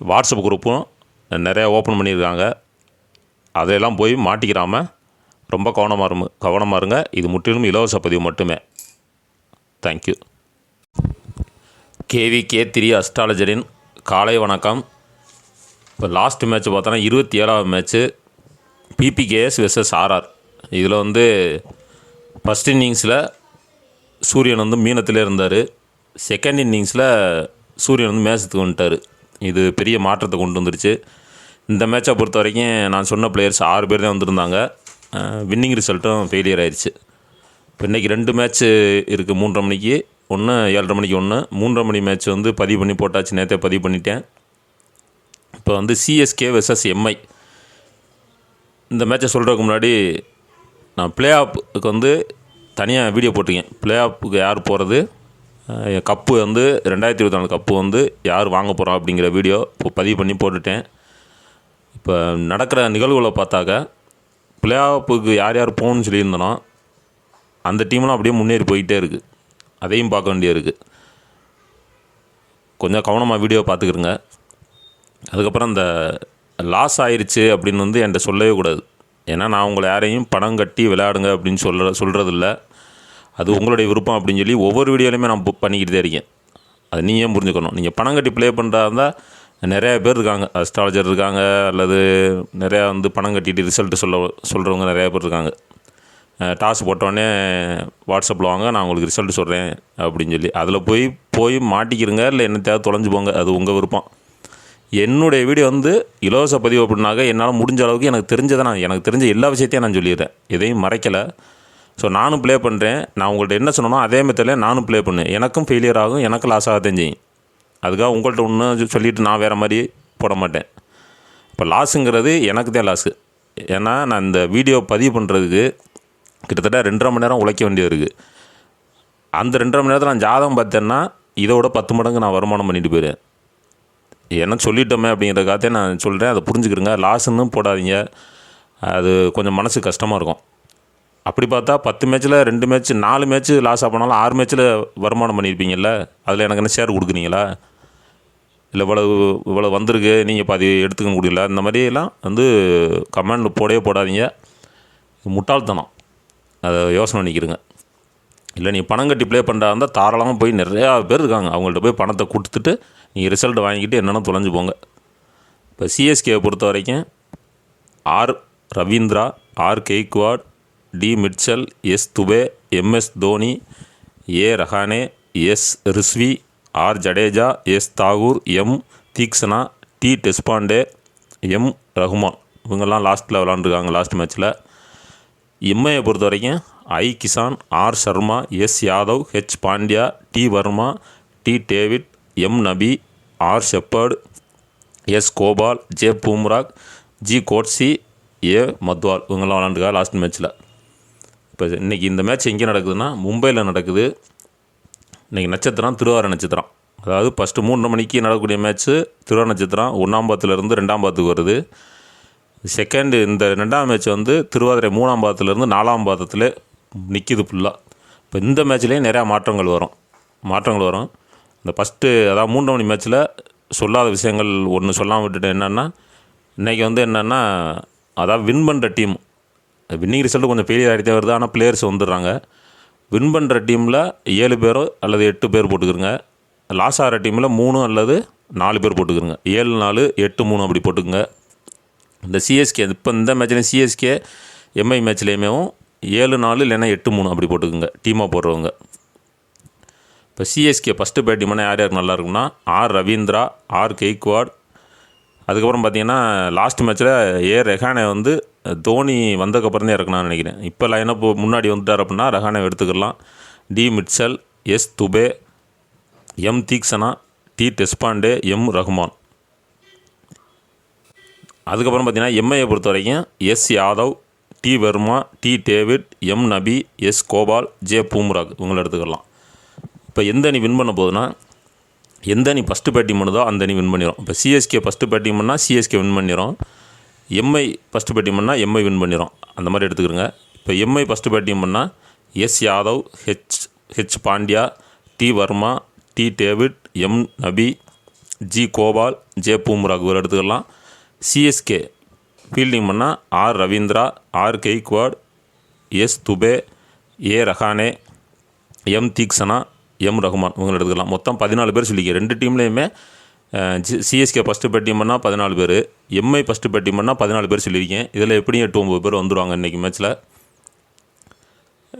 WhatsApp குரூப்பும் நிறையா open பண்ணியிருக்காங்க. அதையெல்லாம் போய் மாட்டிக்கிறாமல் ரொம்ப கவனமாக இருங்க கவனமாக இருங்க. இது முற்றிலும் இலவச பதிவு மட்டுமே. தேங்க்யூ கேவிகே த்ரீ அஸ்ட்ராலஜரின் காலை வணக்கம். இப்போ லாஸ்ட் மேட்ச் பார்த்தோன்னா இருபத்தி ஏழாவது மேட்ச்சு பிபிகேஎஸ் வெர்சஸ் ஆர்ஆர் இதில் வந்து ஃபஸ்ட் இன்னிங்ஸில் சூரியன் வந்து மீனத்தில் இருந்தார். செகண்ட் இன்னிங்ஸில் சூரியன் வந்து மேட்சத்துக்கு வந்துட்டார். இது பெரிய மாற்றத்தை கொண்டு வந்துருச்சு. இந்த மேட்சை பொறுத்த வரைக்கும் நான் சொன்ன பிளேயர்ஸ் ஆறு பேர் தான் வந்திருந்தாங்க. வின்னிங் ரிசல்ட்டும் ஃபெயிலியர் ஆயிடுச்சு இப்போ இன்றைக்கி ரெண்டு மேட்ச்சு இருக்குது மூன்றரை மணிக்கு. ஒன்று ஏழரை மணிக்கு ஒன்று மூன்றரை மணி மேட்ச் வந்து பதிவு பண்ணி போட்டாச்சு. நேற்றே பதிவு பண்ணிட்டேன். இப்போ வந்து சிஎஸ்கே வெர்சஸ் எம்ஐ இந்த மேட்சை சொல்கிறதுக்கு முன்னாடி நான் ப்ளே ஆஃப்க்கு வந்து தனியாக வீடியோ போட்டிருக்கேன். ப்ளே ஆஃப்க்கு யார் போகிறது கப்பு வந்து ரெண்டாயிரத்தி இருபத்தி நாலு கப்பு வந்து யார் வாங்க போகிறா அப்படிங்கிற வீடியோ இப்போ பதிவு பண்ணி போட்டுட்டேன். இப்போ நடக்கிற நிகழ்வுகளை பார்த்தாக்க பிளே ஆஃபுக்கு யார் யார் போகணும்னு சொல்லியிருந்தனோ அந்த டீம்லாம் அப்படியே முன்னேறி போயிட்டே இருக்குது அதையும் பார்க்க வேண்டியிருக்கு. கொஞ்சம் கவனமாக வீடியோ பார்த்துக்கிறங்க அதுக்கப்புறம் இந்த லாஸ் ஆயிடுச்சு அப்படின்னு வந்து என்கிட்ட சொல்லவே கூடாது. ஏன்னா நான் உங்களை யாரையும் பணம் கட்டி விளையாடுங்க அப்படின்னு சொல்கிற சொல்கிறதில்ல அது உங்களுடைய விருப்பம் அப்படின்னு சொல்லி ஒவ்வொரு வீடியோலையுமே நான் புக் பண்ணிக்கிட்டு தான் இருக்கேன். அது நீயே புரிஞ்சுக்கணும்? நீங்கள் பணம் கட்டி ப்ளே பண்ணுறா இருந்தால் நிறைய பேர் இருக்காங்க. அஸ்ட்ராலஜர் இருக்காங்க அல்லது நிறையா வந்து பணம் கட்டிட்டு ரிசல்ட்டு சொல்ல சொல்கிறவங்க நிறையா பேர் இருக்காங்க. டாஸ் போட்டோடனே வாட்ஸ்அப்பில் வாங்க நான் உங்களுக்கு ரிசல்ட் சொல்கிறேன் அப்படின்னு சொல்லி. அதில் போய் போய் மாட்டிக்கிறங்க இல்லை என்ன தேவை தொலைஞ்சு போங்க அது உங்கள் விருப்பம். என்னுடைய வீடியோ வந்து இலவச பதிவு அப்படின்னாக்க என்னால் முடிஞ்ச அளவுக்கு எனக்கு தெரிஞ்சதை நான் எனக்கு தெரிஞ்ச எல்லா விஷயத்தையும் நான் சொல்லிடுறேன். எதையும் மறைக்கலை. ஸோ நானும் ப்ளே பண்ணுறேன் நான் உங்கள்கிட்ட என்ன சொன்னனோ அதே மெத்தடில் நானும் ப்ளே பண்ணேன் எனக்கும் ஃபெயிலியர் ஆகும் எனக்கு லாஸ் ஆக செய்யும். அதுக்காக உங்கள்கிட்ட ஒன்று சொல்லிவிட்டு நான் வேறு மாதிரி போட மாட்டேன். இப்போ லாஸுங்கிறது எனக்கு தான் லாஸு ஏன்னா நான் இந்த வீடியோ பதிவு பண்ணுறதுக்கு கிட்டத்தட்ட ரெண்டரை மணி நேரம் உழைக்க வேண்டியது இருக்குது அந்த ரெண்டரை மணி நேரத்தில் நான் ஜாதகம் பார்த்தேன்னா இதோட பத்து மடங்கு நான் வருமானம் பண்ணிட்டு போயிடுவேன் என்ன சொல்லிட்டோமே அப்படிங்கிறதுக்காகத்தே நான் சொல்கிறேன் அதை புரிஞ்சுக்கிறேங்க லாஸ்ன்னு போடாதீங்க. அது கொஞ்சம் மனசு கஷ்டமாக இருக்கும். அப்படி பார்த்தா பத்து மேட்ச்சில் ரெண்டு மேட்ச் நாலு மேட்ச் லாஸ் ஆகினாலும் ஆறு மேட்ச்சில் வருமானம் பண்ணியிருப்பீங்கல்ல? அதில் எனக்கு என்ன ஷேர் கொடுக்குறீங்களா? இல்லை இவ்வளவு இவ்வளோ வந்திருக்கு நீங்கள் பாதி எடுத்துக்க முடியல. இந்த மாதிரியெல்லாம் வந்து கமெண்ட் போடவே போடாதீங்க. முட்டாள்தனம். அதை யோசனை பண்ணிக்கிறங்க இல்லை நீ பணம் கட்டி ப்ளே பண்ணுறா இருந்தால் தாராளமாக போய் நிறையா பேர் இருக்காங்க. அவங்கள்ட்ட போய் பணத்தை கொடுத்துட்டு நீங்கள் ரிசல்ட் வாங்கிக்கிட்டு என்னென்ன தொலைஞ்சு போங்க. இப்போ சிஎஸ்கேவை பொறுத்த வரைக்கும் R Ravindra R Gaikwad D Mitchell S Dube MS Dhoni A Rahane S Rizvi R Jadeja S Thakur M Theekshana T Deshpande M Rahman இவங்கெல்லாம் லாஸ்ட்டில் விளாண்டுருக்காங்க லாஸ்ட் மேட்ச்சில் எம்ஐயை பொறுத்த வரைக்கும் I Kishan R Sharma S Yadav H Pandya T Varma T David M Nabi R Shepherd S Gopal J Bumrah G Coetzee A Madhwal. இவங்கெல்லாம் விளாண்டுக்கா last மேட்ச்சில் இப்போ இன்றைக்கி இந்த மேட்ச் எங்கே நடக்குதுன்னா மும்பையில் நடக்குது. இன்றைக்கி நட்சத்திரம் திருவாரூர் நட்சத்திரம். அதாவது ஃபஸ்ட்டு மூன்றரை மணிக்கு நடக்கக்கூடிய மேட்ச்சு திருவாரூர் நட்சத்திரம். ஒன்றாம் பாத்துலேருந்து ரெண்டாம் பாத்துக்கு வருது. செகண்டு இந்த ரெண்டாம் மேட்ச் வந்து திருவாதிரை மூணாம் பாதத்துலேருந்து நாலாம் பாதத்தில் நிற்கிது ஃபுல்லாக இப்போ இந்த மேட்ச்லேயும் நிறையா மாற்றங்கள் வரும். மாற்றங்கள் வரும். இந்த ஃபஸ்ட்டு அதாவது மூன்று மணி மேட்ச்சில் சொல்லாத விஷயங்கள் ஒன்று சொல்லாமல் விட்டுட்டு என்னென்னா இன்றைக்கி வந்து என்னென்னா அதாவது வின் பண்ணுற டீம் வின்னிங் ரிசல்ட் கொஞ்சம் ஃபெயிலியர் ஆகிட்டே வருது. ஆனால் பிளேயர்ஸ் வந்துடுறாங்க. வின் பண்ணுற டீமில் ஏழு பேரோ அல்லது எட்டு பேர் போட்டுக்கிறங்க லாஸ் ஆகிற டீமில் மூணு அல்லது நாலு பேர் போட்டுக்கிறங்க ஏழு நாலு எட்டு மூணு அப்படி போட்டுக்குங்க. இந்த சிஎஸ்கே இப்போ இந்த மேட்ச்லேயும் சிஎஸ்கே எம்ஐ மேட்ச்லேயுமேவும் ஏழு நாலு இல்லைன்னா எட்டு மூணு அப்படி போட்டுக்குங்க. டீமாக போடுறவங்க. இப்போ சிஎஸ்கே ஃபஸ்ட்டு பேட்டிங்னா யார் யார் நல்லா இருக்கும்னா ஆர் ரவீந்திரா ஆர் கெய்க்வாட். அதுக்கப்புறம் பார்த்தீங்கன்னா லாஸ்ட் மேட்ச்சில் ஏ ரெஹானே வந்து தோனி வந்ததுக்கப்புறம் தான் இறக்கணும்னு நினைக்கிறேன். இப்போ லைனப் முன்னாடி வந்துட்டார் அப்படின்னா ரஹானை எடுத்துக்கலாம். D Mitchell S Dube M Theekshana T Deshpande M Rahman. அதுக்கப்புறம் பார்த்தீங்கன்னா எம்ஐயை பொறுத்த வரைக்கும் S Yadav T Varma T David M Nabi S Gopal J Bumrah இவங்களை எடுத்துக்கலாம். இப்போ எந்த அணி வின் பண்ண போகுதுன்னா எந்த அணி ஃபஸ்ட்டு பேட்டிங் பண்ணுதோ அந்த அணி வின் பண்ணிடும் இப்போ சிஎஸ்கே ஃபஸ்ட்டு பேட்டிங் பண்ணால் சிஎஸ்கே வின் பண்ணிடும் எம்ஐ ஃபஸ்ட்டு பேட்டிங் பண்ணால் எம்ஐ வின் பண்ணிடும் அந்த மாதிரி எடுத்துக்கிறோங்க. இப்போ எம்ஐ ஃபஸ்ட்டு பேட்டிங் பண்ணால் S Yadav H H Pandya T Varma T David M Nabi G Gopal J Bumrah இவர் எடுத்துக்கலாம். சிஎஸ்கே ஃபீல்டிங் பண்ணால் R Ravindra R Gaikwad S Dube A Rahane M Theekshana M Rahman இவங்களை எடுத்துக்கலாம். மொத்தம் பதினாலு பேர் சொல்லிக்க. ரெண்டு டீம்லேயுமே சிஎஸ்கே ஃபஸ்ட்டு பேட்டிங் பண்ணால் பதினாலு பேர் எம்ஐ ஃபஸ்ட்டு பேட்டிங் பண்ணால் பதினாலு பேர் சொல்லியிருக்கேன். இதில் எப்படியும் எட்டு ஒம்பது பேர் வந்துடுவாங்க இன்றைக்கி மேட்ச்சில்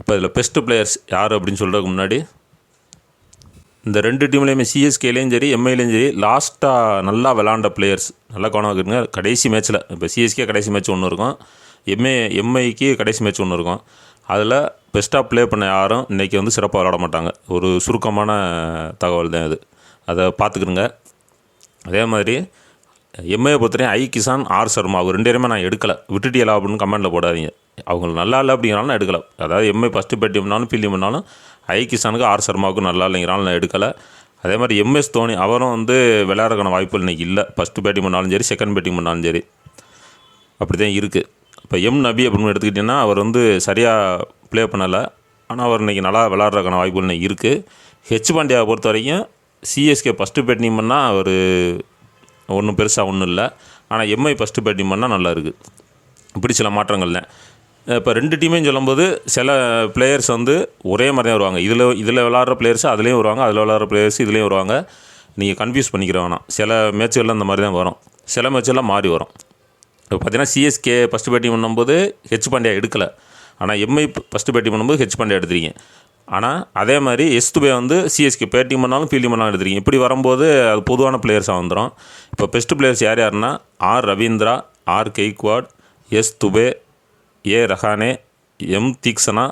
இப்போ இதில் பெஸ்ட்டு பிளேயர்ஸ் யார் அப்படின்னு சொல்கிறதுக்கு முன்னாடி இந்த ரெண்டு டீம்லேயுமே சிஎஸ்கேலேயும் சரி எம்ஐலேயும் சரி லாஸ்ட்டாக நல்லா விளாண்ட பிளேயர்ஸ் நல்லா கவனம் வைக்கிறங்க கடைசி மேட்ச்சில் இப்போ சிஎஸ்கே கடைசி மேட்ச் ஒன்று இருக்கும். எம்ஏ எம்ஐக்கு கடைசி மேட்ச் ஒன்று இருக்கும். அதில் பெஸ்ட்டாக ப்ளே பண்ண யாரும் இன்றைக்கி வந்து சிறப்பாக விளாட மாட்டாங்க. ஒரு சுருக்கமான தகவல் தான் இது. அதை பார்த்துக்கிடுங்க அதே மாதிரி எம்ஏ பொறுத்தவரையும் ஐ கிசான் ஆர் சர்மா அவங்க ரெண்டு பேருமே நான் எடுக்கலை. விட்டுட்டியலா அப்படின்னு கமெண்ட்டில் போடாதீங்க. அவங்க நல்லா இல்லை அப்படிங்கிறாலும் நான் எடுக்கலை. அதாவது எம்ஐ ஃபஸ்ட்டு பேட்டி பண்ணாலும் ஃபீல்டிங் பண்ணாலும் ஐ கிசானுக்கு ஆர் சர்மாவுக்கும் நல்லா இல்லைங்கிறாலும் நான் எடுக்கலை. அதே மாதிரி எம்எஸ் தோனி அவரும் வந்து விளையாடுறக்கான வாய்ப்புகள் இன்றைக்கி இல்லை. ஃபஸ்ட்டு பேட்டிங் பண்ணாலும் சரி செகண்ட் பேட்டிங் பண்ணாலும் சரி. அப்படி தான் இருக்குது இப்போ எம் நபி அப்படின்னு எடுத்துக்கிட்டிங்கன்னா அவர் வந்து சரியாக ப்ளே பண்ணலை. ஆனால் அவர் இன்றைக்கி நல்லா விளாட்றதுக்கான வாய்ப்புகள் இன்னைக்கு இருக்குது ஹெச் பாண்டியாவை பொறுத்த வரைக்கும் சிஎஸ்கே ஃபஸ்ட்டு பேட்டிங் பண்ணால் அவர் ஒன்றும் பெருசாக ஒன்றும் இல்லை. ஆனால் எம்ஐ ஃபஸ்ட்டு பேட்டிங் பண்ணால் நல்லா இருக்குது இப்படி சில மாற்றங்கள் தான் இப்போ ரெண்டு டீமையும் சொல்லும்போது சில பிளேயர்ஸ் வந்து ஒரே மாதிரி தான் வருவாங்க. இதில் இதில் விளாட்ற பிளேயர்ஸ் அதுலேயும் வருவாங்க அதில் விளாட்ற பிளேயர்ஸ் இதுலேயும் வருவாங்க. நீங்கள் கன்ஃபியூஸ் பண்ணிக்கிற வேணாம். சில மேட்சுகளில் அந்த மாதிரி தான் வரும். சில மேட்செல்லாம் மாறி வரும். இப்போ பார்த்தீங்கன்னா சிஎஸ்கே ஃபஸ்ட்டு பேட்டிங் பண்ணும்போது ஹெச் பாண்டியா எடுக்கலை. ஆனால் எம்ஐ ஃபஸ்ட்டு பேட்டிங் பண்ணும்போது ஹெச் பாண்டியா எடுத்துருக்கீங்க. ஆனால் அதே மாதிரி எஸ்துபே வந்து சிஎஸ்கே பேட்டிங் பண்ணாலும் ஃபீல்டிங் பண்ணாலும் எடுத்துருக்கீங்க. இப்படி வரும்போது அது பொதுவான பிளேயர்ஸாக வந்துடும் இப்போ பெஸ்ட்டு பிளேயர்ஸ் யார் யாருன்னா R Ravindra R Gaikwad S Dube A Rahane M Theekshana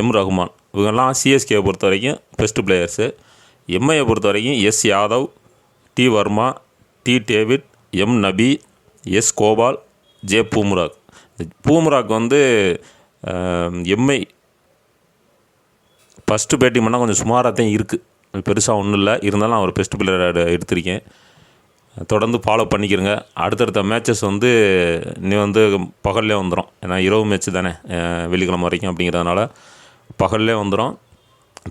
M Rahman. இவங்கெல்லாம் சிஎஸ்கேவை பொறுத்த வரைக்கும் பெஸ்ட்டு பிளேயர்ஸு எம்ஐயை பொறுத்த வரைக்கும் S Yadav T Varma T David M Nabi S Gopal J Bumrah. Bumrah வந்து எம்ஐ ஃபஸ்ட்டு பேட்டிங் பண்ணால் கொஞ்சம் சுமாராக தான் இருக்குது பெருசாக ஒன்றும் இல்லை. இருந்தாலும் அவர் பெஸ்ட் பிளேயர் எடுத்திருக்கேன். தொடர்ந்து ஃபாலோ பண்ணிக்கிறங்க அடுத்தடுத்த மேட்சஸ் வந்து நீ வந்து பகல்லே வந்துடும் ஏன்னா இரவு மேட்ச் தானே வெள்ளிக்கிழமை வரைக்கும் அப்படிங்கிறதுனால பகல்லே வந்துடும்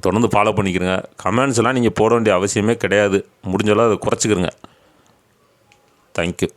தொடர்ந்து ஃபாலோ பண்ணிக்கிறங்க கமெண்ட்ஸ்லாம் நீங்கள் போட வேண்டிய அவசியமே கிடையாது. முடிஞ்சளவு அதை குறைச்சிக்கிறங்க தேங்க்யூ